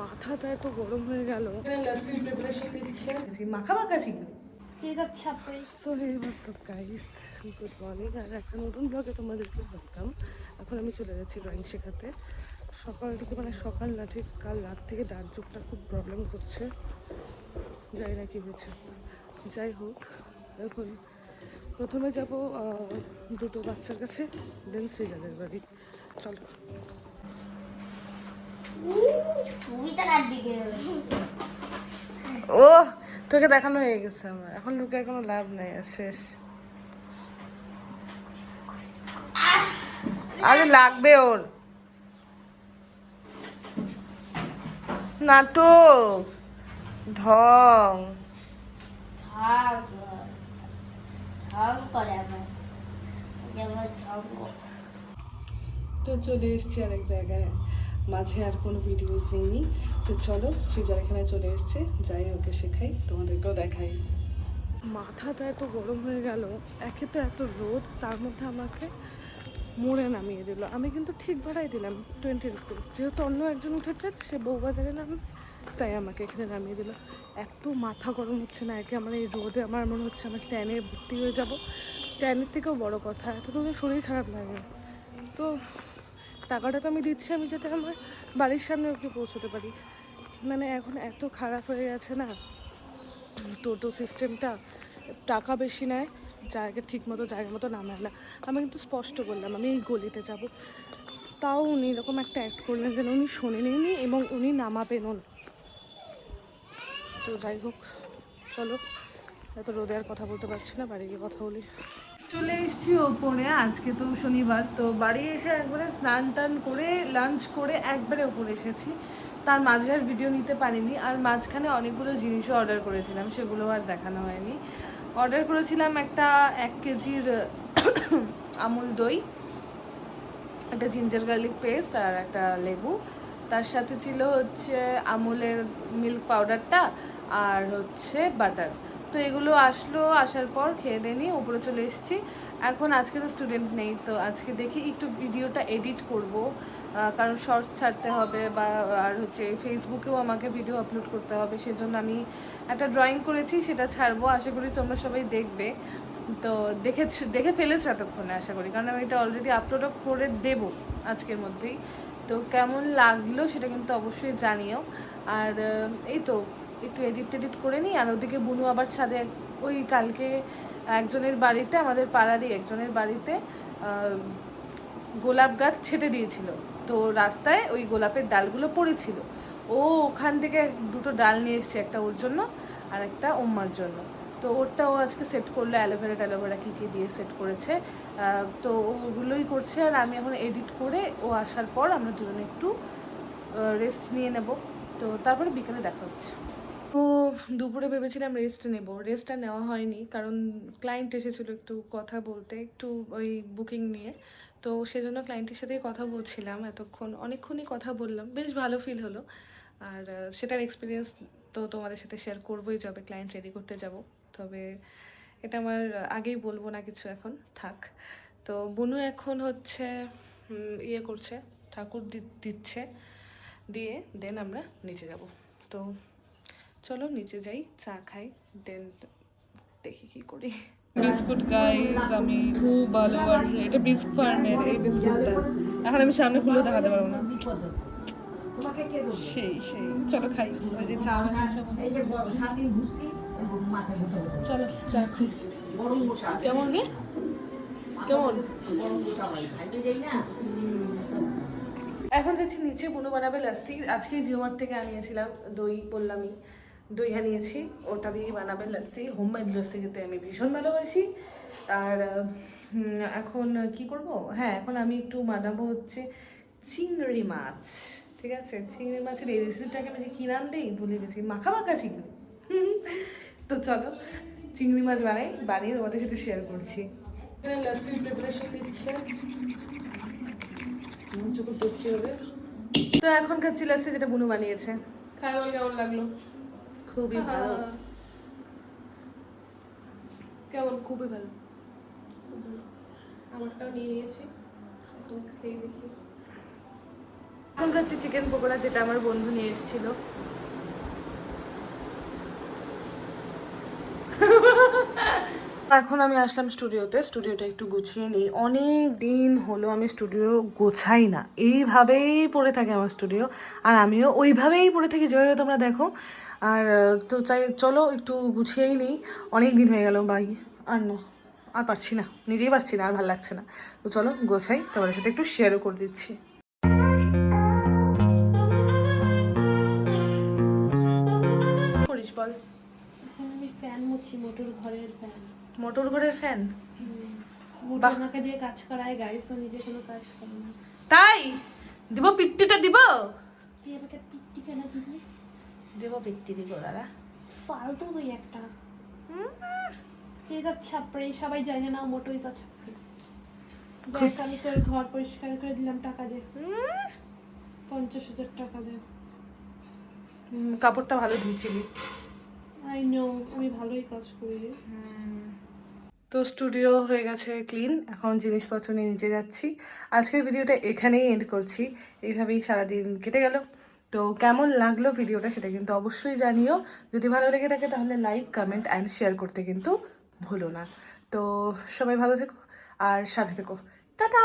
মাথাটা এত গরম হয়ে গেল। মাখা মাখা চিংড়ি so hey what's up guys good morning আর একটা নতুন ব্লগে তোমাদেরকে ওয়েলকাম এখন আমি চলে যাচ্ছি ড্রয়িং শেখাতে। সকাল থেকে মানে সকাল না, ঠিক কাল রাত থেকে ডাক যোগটা খুব প্রবলেম করছে। যাই না কি হয়েছে। যাই হোক, এখন প্রথমে যাব দুটো বাচ্চার কাছে দেন শ্রীজাদের বাড়ি। চলো। ও তোকে দেখানো হয়ে গেছে আমার। এখন লুকে কোনো লাভ নেই আর শেষ। আরে লাগবে ওর। নাটক। ঢং। তো চলে এসেছি অনেক জায়গায়। মাঝে আর কোনো ভিডিওস নেইনি। তো চলো, সৃজার এখানে চলে এসছে। যাই ওকে শেখাই, তোমাদেরকেও দেখাই। মাথাটা এত গরম হয়ে গেল, একে তো এত রোদ, তার মধ্যে আমাকে মোড়ে নামিয়ে দিল। আমি কিন্তু ঠিক ভাড়াই দিলাম টোয়েন্টি রুপিস যেহেতু অন্য একজন উঠেছে, সে বউবাজারে নাম, তাই আমাকে এখানে নামিয়ে দিল। এত মাথা গরম হচ্ছে না, একে আমার এই রোদে আমার মনে হচ্ছে আমার ট্যানে ভর্তি হয়ে যাব। ট্যানের থেকেও বড় কথা এত রোদে শরীর খারাপ লাগে। তো টাকাটা তো আমি দিচ্ছি, আমি যাতে আমার বাড়ির সামনে একটু পৌঁছতে পারি। মানে এখন এত খারাপ হয়ে গেছে না, টোটো সিস্টেমটা টাকা বেশি নেয়, জায়গা ঠিক মতো জায়গা মতো নামায় না আমি কিন্তু স্পষ্ট বললাম, আমি এই গলিতে যাব। তাও উনি এরকম একটা অ্যাক্ট করলেন যেন উনি শোনেননি এবং উনি নামাবেনও না। তো যাই হোক, চলো, এত রোদে আর কথা বলতে পারছি না, বাড়ি গিয়ে কথা বলি। চলে এসেছি ওপরে, আজকে তো শনিবার, তো বাড়ি এসে একবারে স্নান টান করে লাঞ্চ করে একবারে ওপরে এসেছি। তার মাঝে আর ভিডিও নিতে পারিনি, আর মাঝখানে অনেকগুলো জিনিসও অর্ডার করেছিলাম, সেগুলো আর দেখানো হয়নি। অর্ডার করেছিলাম একটা এক কেজির, আমুল দই, একটা জিঞ্জার গার্লিক পেস্ট আর একটা লেবু। তার সাথে ছিল হচ্ছে আমুলের মিল্ক পাউডারটা আর হচ্ছে বাটার তো এগুলো আসলো, আসার পর খেয়ে দেনি উপরে চলে এসেছি। এখন আজকে তো স্টুডেন্ট নেই, তো আজকে দেখি একটু ভিডিওটা এডিট করব। কারণ শর্টস ছাড়তে হবে বা, আর হচ্ছে ফেসবুকেও আমাকে ভিডিও আপলোড করতে হবে, সেজন্য আমি একটা ড্রয়িং করেছি, সেটা ছাড়বো। আশা করি তোমরা সবাই দেখবে। তো দেখে দেখে ফেলেছো এতক্ষণে, আশা করি। কারণ আমি এটা অলরেডি আপলোডও করে দেবো আজকের মধ্যেই। তো কেমন লাগল সেটা কিন্তু অবশ্যই জানিও। আর এই তো একটু এডিট টেডিট করে নিই, আর ওদিকে বুনু আবার ছাদে ওই কালকে একজনের বাড়িতে, আমাদের পাড়ারই একজনের বাড়িতে গোলাপ গাছ ছেটে দিয়েছিল। তো রাস্তায় ওই গোলাপের ডালগুলো পড়েছিল। ও ওখান থেকে দুটো ডাল নিয়ে এসছে, একটা ওর জন্য আর একটা ওম্মার জন্য। তো ওরটা ও আজকে সেট করল, অ্যালোভেরা ট্যালোভেরা কী কী দিয়ে সেট করেছে। তো ওগুলোই করছে আর আমি এখন এডিট করে ও আসার পর আমরা দুজনে একটু রেস্ট নিয়ে নেব। তো তারপরে বিকেলে দেখা হচ্ছে। তো দুপুরে ভেবেছিলাম রেস্ট নেব। রেস্ট আর নেওয়া হয়নি, কারণ ক্লায়েন্ট এসেছিল একটু কথা বলতে, একটু ওই বুকিং নিয়ে। তো সেজন্য ক্লায়েন্টের সাথেই কথা বলছিলাম এতক্ষণ। অনেকক্ষণই কথা বললাম, বেশ ভালো ফিল হলো। আর সেটার এক্সপিরিয়েন্স তো তোমাদের সাথে শেয়ার করবোই যাবে ক্লায়েন্ট রেডি করতে যাব। তবে এটা আমার আগেই বলব না কিছু এখন, থাক। তো বুনু এখন হচ্ছে ইয়ে করছে, ঠাকুর দিচ্ছে। দিয়ে দেন আমরা নিচে যাব। তো চলো নিচে যাই চা খাই দেন দেখি কি করি। বিস্কুট গাইস আমি খুব ভালোবাসি এটা বিস্ক ফার্মের এই বিস্কুটটা। এখন আমি সামনে খুলেও দেখাতে পারব না। সেই সেই। চলো খাই। ওই যে চা চলো চা খাই। কেমন রে? কেমন? এখন যাচ্ছি নিচে বুনো বানাবে লাস্সি আজকে জিওমার থেকে আনিয়েছিলাম দই বললামই দই আনিয়েছি ওটা দিয়েই বানাবে লাস্সি হোমমেড লস্যি খেতে আমি ভীষণ ভালোবাসি। আর এখন কি করব? হ্যাঁ এখন আমি একটু বানাবো হচ্ছে চিংড়ি মাছ, ঠিক আছে? চিংড়ি মাছের এই রেসিপিটাকে আমি যে কী নাম দিই? ভুলে গেছি মাখা মাখা চিংড়ি। তো চলো, চিংড়ি মাছ বানাই, বানিয়ে তোমাদের সাথে শেয়ার করছি। দিচ্ছে। হবে। তো এখন খাচ্ছি লাস্সি যেটা বুনু বানিয়েছে। খাই বল, কেমন লাগল? খুবই ভালো। কেমন? খুবই ভালো। আমারটাও নিয়ে নিয়েছি। এখন খেয়ে দেখি। এখন খাচ্ছি চিকেন পকোড়া যেটা আমার বন্ধু নিয়ে এসেছিল এখন আমি আসলাম স্টুডিওতে। স্টুডিওটা একটু গুছিয়ে নিই। অনেক দিন হলো আমি স্টুডিও গোছাই না। এইভাবেই পড়ে থাকে আমার স্টুডিও। আর আমিও ওইভাবেই পড়ে থাকি যেভাবে তোমরা দেখো। আর তো চাই চলো একটু গুছিয়েই নিই। অনেক দিন হয়ে গেল বাই। আর না আর পারছি না। নিজেই পারছি না আর ভালো লাগছে না। তো চলো গোছাই। তোমাদের সাথে একটু শেয়ারও করে দিচ্ছি। করিস বল। আমি ফ্যান মুছি মোটর ঘরের ফ্যান মোটর ঘরের ফ্যান মোটর দিয়ে কাজ করায় গাইস ও নিজে কোনো কাজ করে না। তাই? দিব পিট্টিটা দিব? তুই আমাকে পিট্টি কেন দিবি? দেবো পিট্টি দিব দাদা। ফালতু তুই একটা। তুই যা ছাপড়ে? সবাই জানে না মোটই যা ছাপড়ে। দেখ আমি তোর ঘর পরিষ্কার করে দিলাম টাকা দে। পঞ্চাশ হাজার টাকা দে। হুম, কাপড়টা ভালো ধুয়েছিলি আই নো আমি ভালোই কাজ করি। তো স্টুডিও হয়ে গেছে ক্লিন এখন জিনিসপত্র নিয়ে নিচে যাচ্ছি। আজকের ভিডিওটা এখানেই এন্ড করছি। এইভাবেই সারাদিন কেটে গেল। তো কেমন লাগল ভিডিওটা সেটা কিন্তু অবশ্যই জানিও। যদি ভালো লেগে থাকে তাহলে লাইক কমেন্ট অ্যান্ড শেয়ার করতে কিন্তু ভুলো না। তো সবাই ভালো থেকো আর সাথে থেকো। টাটা!